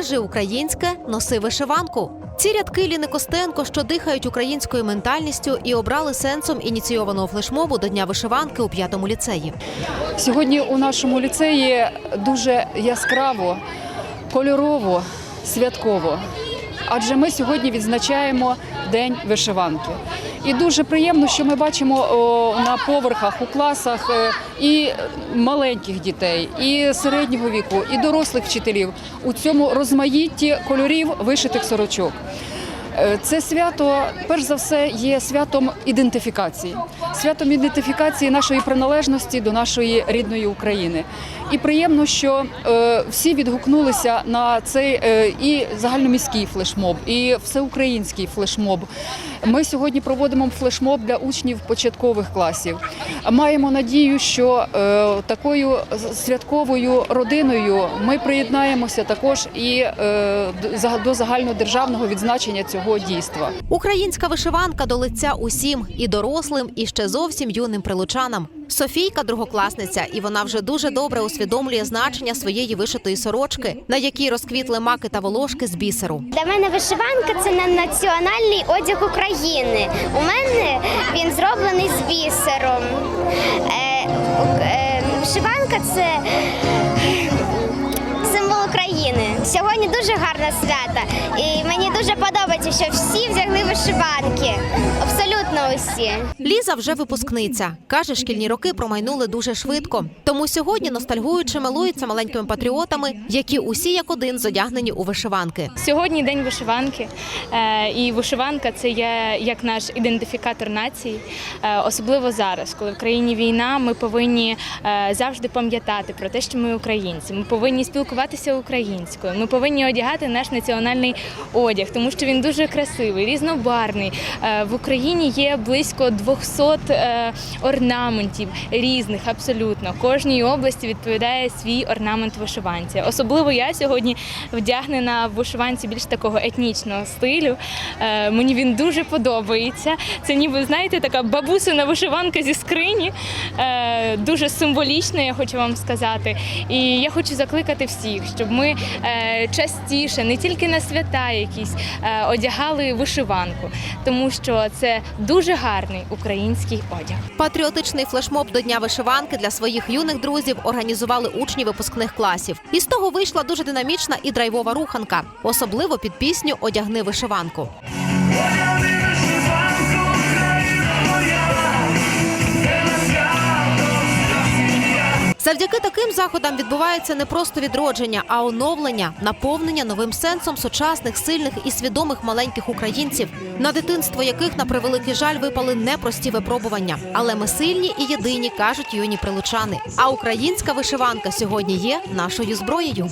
Бережи українське, носи вишиванку. Ці рядки Ліни Костенко, що дихають українською ментальністю, і обрали сенсом ініційованого флешмобу до Дня вишиванки у п'ятому ліцеї. Сьогодні у нашому ліцеї дуже яскраво, кольорово, святково. Адже ми сьогодні відзначаємо День вишиванки. І дуже приємно, що ми бачимо на поверхах у класах е, і маленьких дітей, і середнього віку, і дорослих вчителів у цьому розмаїтті кольорів вишитих сорочок. Е, Це свято, перш за все, є святом ідентифікації, святом ідентифікації нашої приналежності до нашої рідної України. І приємно, що е, всі відгукнулися на цей е, і загальноміський флешмоб, і всеукраїнський флешмоб. Ми сьогодні проводимо флешмоб для учнів початкових класів. Маємо надію, що такою святковою родиною ми приєднаємося також і до загальнодержавного відзначення цього дійства. Українська вишиванка до лиця усім і дорослим, і ще зовсім юним прилучанам. Софійка другокласниця, і вона вже дуже добре усвідомлює значення своєї вишитої сорочки, на якій розквітли маки та волошки з бісеру. Для мене вишиванка це не національний одяг України. У мене він зроблений з бісером. Е, е, вишиванка це гарне свято, і мені дуже подобається, що всі взяли вишиванки. Абсолютно усі. Ліза вже випускниця. Каже, шкільні роки промайнули дуже швидко. Тому сьогодні ностальгуючи милується маленькими патріотами, які усі як один зодягнені у вишиванки. Сьогодні день вишиванки, е, і вишиванка це є як наш ідентифікатор нації, Е, особливо зараз, коли в країні війна. Ми повинні е, завжди пам'ятати про те, що ми українці. Ми повинні спілкуватися українською. Ми повинні одягати наш національний одяг, тому що він дуже красивий, різнобарний. Е, В Україні є близько 200 е, орнаментів різних, абсолютно. Кожній області відповідає свій орнамент вишиванці. Особливо я сьогодні вдягнена в вишиванці більш такого етнічного стилю. Е, Мені він дуже подобається. Це ніби, знаєте, така бабусина вишиванка зі скрині. Дуже символічна, я хочу вам сказати. І я хочу закликати всіх, щоб ми е, частіше, не тільки на свята якісь, е, одягали вишиванку, тому що це дуже гарний український одяг. Патріотичний флешмоб до Дня вишиванки для своїх юних друзів організували учні випускних класів. І з того вийшла дуже динамічна і драйвова руханка, особливо під пісню Одягни вишиванку. Завдяки таким заходам відбувається не просто відродження, а оновлення, наповнення новим сенсом сучасних, сильних і свідомих маленьких українців, на дитинство яких на превеликий жаль випали непрості випробування. Але ми сильні і єдині, кажуть юні прилучани. А українська вишиванка сьогодні є нашою зброєю.